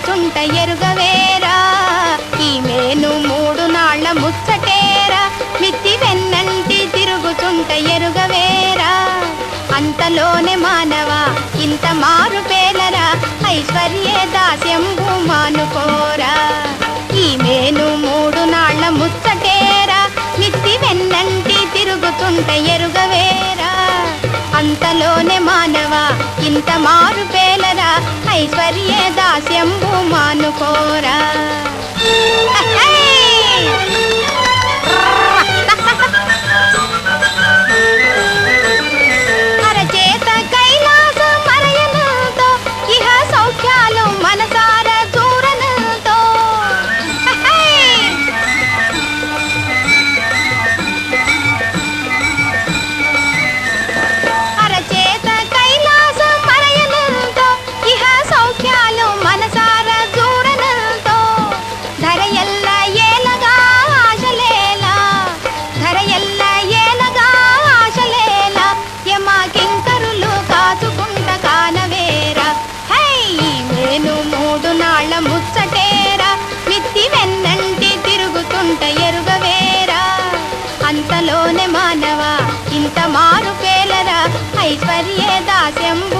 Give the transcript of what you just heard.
తిరుగుతుంట ఎరుగవేరా ఈ మేను మూడు నాళ్ళ ముచ్చటేరా. మిత్తి వెన్నంటి తిరుగుతుంట ఎరుగవేరా అంతలోనే మానవ ఇంత మారు పేలరా. ఐశ్వర్య దాస్యంబు మానుకోరా. ఈ మేను మూడు నాళ్ళ ముచ్చటేరా. మిత్తి వెన్నంటి తిరుగుతుంట ఎరుగవేరా అంతలోనే మానవ ఇంత మారు పేలరా. దాస్యం దాస్యంబు మానుకోరా అరచేత తిరుగుతుంట ఎరుగవేరా? అంతలోనే మానవ? ఇంత మారు పేలరా? ఐశ్వర్యే దాస్యంబు